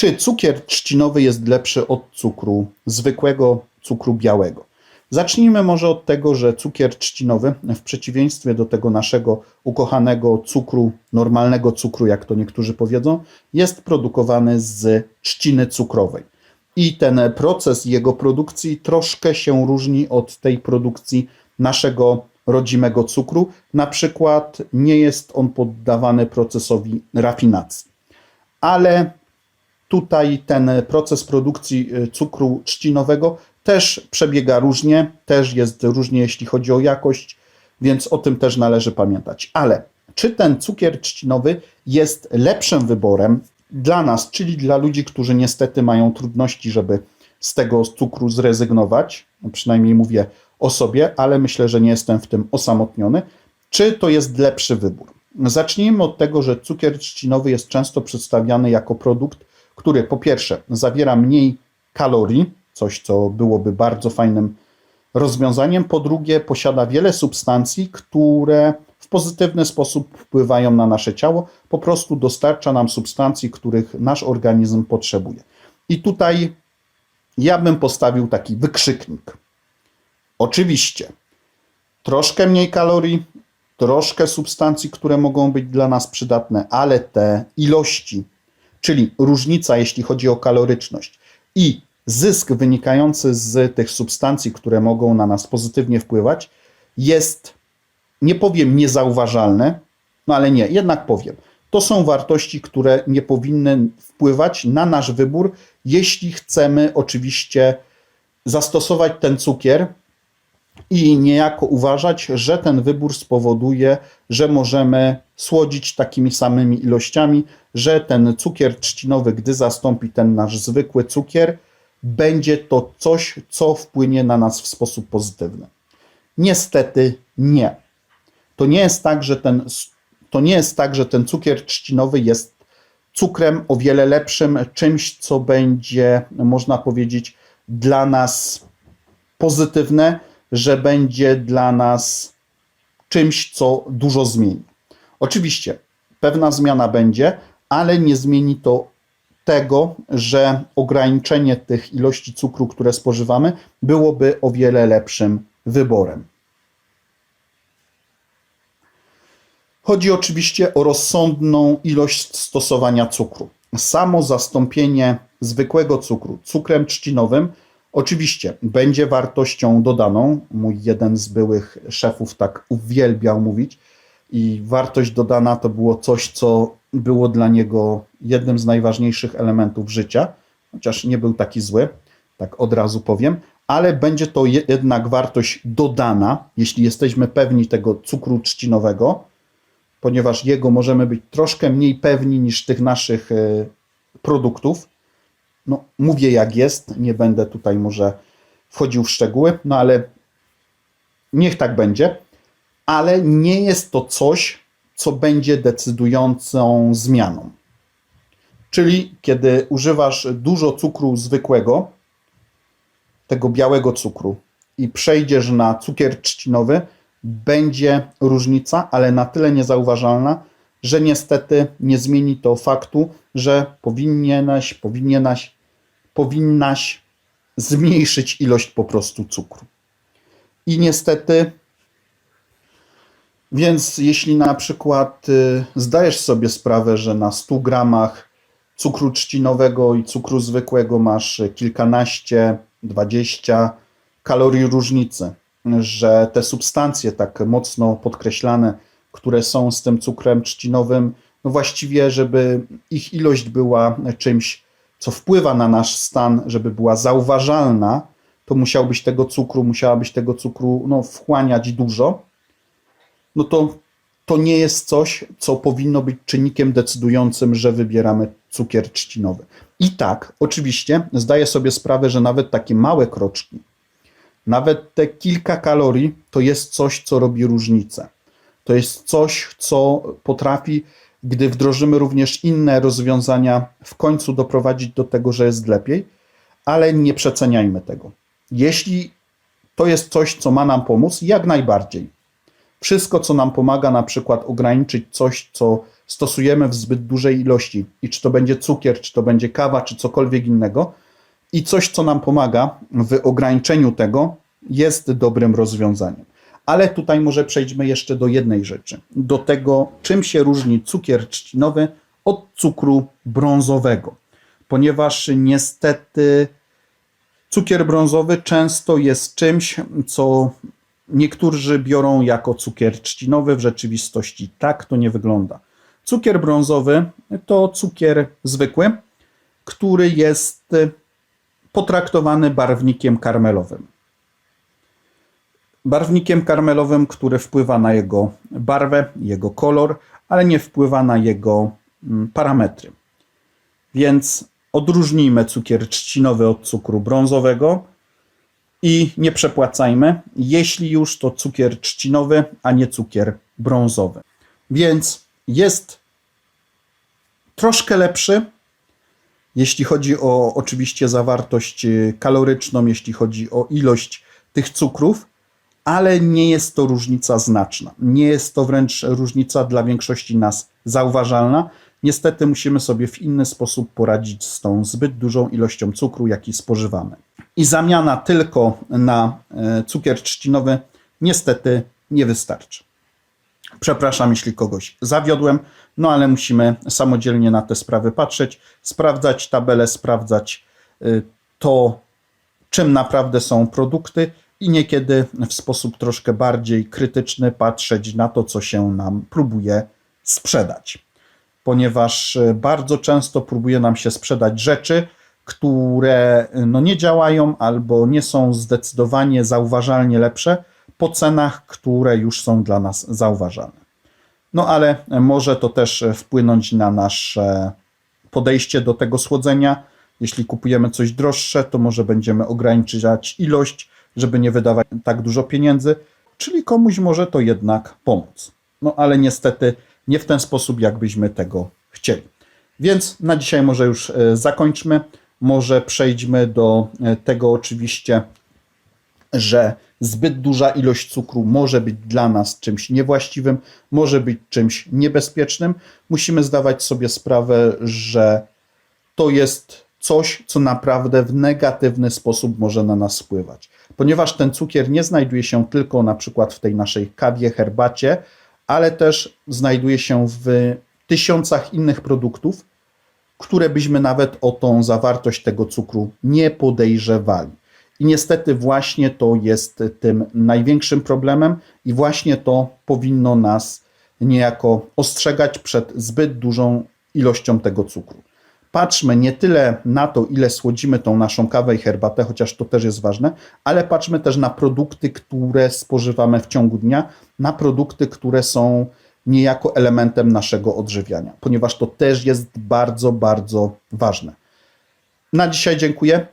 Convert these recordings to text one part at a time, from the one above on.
Czy cukier trzcinowy jest lepszy od cukru zwykłego, cukru białego? Zacznijmy może od tego, że cukier trzcinowy, w przeciwieństwie do tego naszego ukochanego cukru, normalnego cukru, jak to niektórzy powiedzą, jest produkowany z trzciny cukrowej. I ten proces jego produkcji troszkę się różni od tej produkcji naszego rodzimego cukru. Na przykład nie jest on poddawany procesowi rafinacji. Ale tutaj ten proces produkcji y, cukru trzcinowego też przebiega różnie, też jest różnie, jeśli chodzi o jakość, więc o tym też należy pamiętać. Ale czy ten cukier trzcinowy jest lepszym wyborem dla nas, czyli dla ludzi, którzy niestety mają trudności, żeby z tego cukru zrezygnować? No przynajmniej mówię o sobie, ale myślę, że nie jestem w tym osamotniony. Czy to jest lepszy wybór? Zacznijmy od tego, że cukier trzcinowy jest często przedstawiany jako produkt, który po pierwsze zawiera mniej kalorii, coś co byłoby bardzo fajnym rozwiązaniem, po drugie posiada wiele substancji, które w pozytywny sposób wpływają na nasze ciało, po prostu dostarcza nam substancji, których nasz organizm potrzebuje. I tutaj ja bym postawił taki wykrzyknik. Oczywiście, troszkę mniej kalorii, troszkę substancji, które mogą być dla nas przydatne, ale te ilości, czyli różnica, jeśli chodzi o kaloryczność i zysk wynikający z tych substancji, które mogą na nas pozytywnie wpływać, jest, nie powiem niezauważalny, no ale nie, jednak powiem. To są wartości, które nie powinny wpływać na nasz wybór, jeśli chcemy oczywiście zastosować ten cukier i niejako uważać, że ten wybór spowoduje, że możemy słodzić takimi samymi ilościami, że ten cukier trzcinowy, gdy zastąpi ten nasz zwykły cukier, będzie to coś, co wpłynie na nas w sposób pozytywny. Niestety nie. To nie jest tak, że ten, to nie jest tak, że ten cukier trzcinowy jest cukrem o wiele lepszym, czymś, co będzie, można powiedzieć, dla nas pozytywne, że będzie dla nas czymś, co dużo zmieni. Oczywiście pewna zmiana będzie, ale nie zmieni to tego, że ograniczenie tych ilości cukru, które spożywamy, byłoby o wiele lepszym wyborem. Chodzi oczywiście o rozsądną ilość stosowania cukru. Samo zastąpienie zwykłego cukru cukrem trzcinowym oczywiście będzie wartością dodaną. Mój jeden z byłych szefów tak uwielbiał mówić, i wartość dodana to było coś, co było dla niego jednym z najważniejszych elementów życia, chociaż nie był taki zły, tak od razu powiem, ale będzie to jednak wartość dodana, jeśli jesteśmy pewni tego cukru trzcinowego, ponieważ jego możemy być troszkę mniej pewni niż tych naszych e, produktów. No, mówię jak jest, nie będę tutaj może wchodził w szczegóły, no ale niech tak będzie ale nie jest to coś, co będzie decydującą zmianą. Czyli kiedy używasz dużo cukru zwykłego, tego białego cukru, i przejdziesz na cukier trzcinowy, będzie różnica, ale na tyle niezauważalna, że niestety nie zmieni to faktu, że powinieneś, powinieneś, powinnaś zmniejszyć ilość po prostu cukru. I niestety więc jeśli na przykład y, zdajesz sobie sprawę, że na 100 gramach cukru trzcinowego i cukru zwykłego masz kilkanaście, dwadzieścia kalorii różnicy, że te substancje tak mocno podkreślane, które są z tym cukrem trzcinowym, no właściwie, żeby ich ilość była czymś, co wpływa na nasz stan, żeby była zauważalna, to musiałbyś tego cukru, musiałabyś tego cukru no, wchłaniać dużo no to to nie jest coś, co powinno być czynnikiem decydującym, że wybieramy cukier trzcinowy. I tak, oczywiście, zdaję sobie sprawę, że nawet takie małe kroczki, nawet te kilka kalorii, to jest coś, co robi różnicę. To jest coś, co potrafi, gdy wdrożymy również inne rozwiązania, w końcu doprowadzić do tego, że jest lepiej, ale nie przeceniajmy tego. Jeśli to jest coś, co ma nam pomóc, jak najbardziej wszystko, co nam pomaga na przykład ograniczyć coś, co stosujemy w zbyt dużej ilości i czy to będzie cukier, czy to będzie kawa, czy cokolwiek innego i coś, co nam pomaga w ograniczeniu tego, jest dobrym rozwiązaniem. Ale tutaj może przejdźmy jeszcze do jednej rzeczy. Do tego, czym się różni cukier trzcinowy od cukru brązowego. Ponieważ niestety cukier brązowy często jest czymś, co niektórzy biorą jako cukier trzcinowy. W rzeczywistości tak to nie wygląda. Cukier brązowy to cukier zwykły, który jest potraktowany barwnikiem karmelowym barwnikiem karmelowym, który wpływa na jego barwę, jego kolor, ale nie wpływa na jego mm, parametry. Więc odróżnijmy cukier trzcinowy od cukru brązowego i nie przepłacajmy. Jeśli już, to cukier trzcinowy, a nie cukier brązowy. Więc jest troszkę lepszy, jeśli chodzi o oczywiście zawartość y, kaloryczną, jeśli chodzi o ilość tych cukrów, ale nie jest to różnica znaczna. Nie jest to wręcz różnica dla większości nas zauważalna. Niestety musimy sobie w inny sposób poradzić z tą zbyt dużą ilością cukru, jaki spożywamy. I zamiana tylko na e, cukier trzcinowy niestety nie wystarczy. Przepraszam, jeśli kogoś zawiodłem, no ale musimy samodzielnie na te sprawy patrzeć, sprawdzać tabelę, sprawdzać e, to, czym naprawdę są produkty i niekiedy w sposób troszkę bardziej krytyczny patrzeć na to, co się nam próbuje sprzedać. Ponieważ e, bardzo często próbuje nam się sprzedać rzeczy, które e, no, nie działają albo nie są zdecydowanie zauważalnie lepsze po cenach, które już są dla nas zauważalne. No ale może to też wpłynąć na nasze podejście do tego słodzenia. Jeśli kupujemy coś droższe, to może będziemy ograniczać ilość, żeby nie wydawać tak dużo pieniędzy, czyli komuś może to jednak pomóc. No ale niestety nie w ten sposób, jakbyśmy tego chcieli. Więc na dzisiaj może już e, zakończmy. Może przejdźmy do e, tego oczywiście, że zbyt duża ilość cukru może być dla nas czymś niewłaściwym, może być czymś niebezpiecznym. Musimy zdawać sobie sprawę, że to jest coś, co naprawdę w negatywny sposób może na nas wpływać. Ponieważ ten cukier nie znajduje się tylko na przykład w tej naszej kawie, herbacie, ale też znajduje się w tysiącach innych produktów, które byśmy nawet o tą zawartość tego cukru nie podejrzewali. I niestety właśnie to jest tym największym problemem i właśnie to powinno nas niejako ostrzegać przed zbyt dużą ilością tego cukru patrzmy nie tyle na to, ile słodzimy tą naszą kawę i herbatę, chociaż to też jest ważne, ale patrzmy też na produkty, które spożywamy w ciągu dnia, na produkty, które są niejako elementem naszego odżywiania, ponieważ to też jest bardzo, bardzo ważne. Na dzisiaj dziękuję.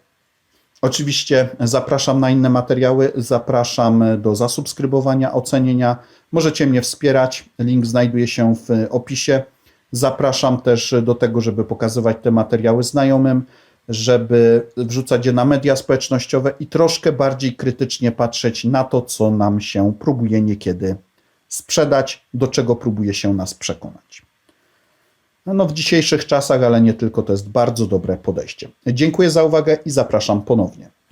Oczywiście zapraszam na inne materiały, zapraszam do zasubskrybowania, ocenienia. Możecie mnie wspierać. Link znajduje się w opisie. Zapraszam też do tego, żeby pokazywać te materiały znajomym, żeby wrzucać je na media społecznościowe i troszkę bardziej krytycznie patrzeć na to, co nam się próbuje niekiedy sprzedać, do czego próbuje się nas przekonać. No, w dzisiejszych czasach, ale nie tylko, to jest bardzo dobre podejście. Dziękuję za uwagę i zapraszam ponownie.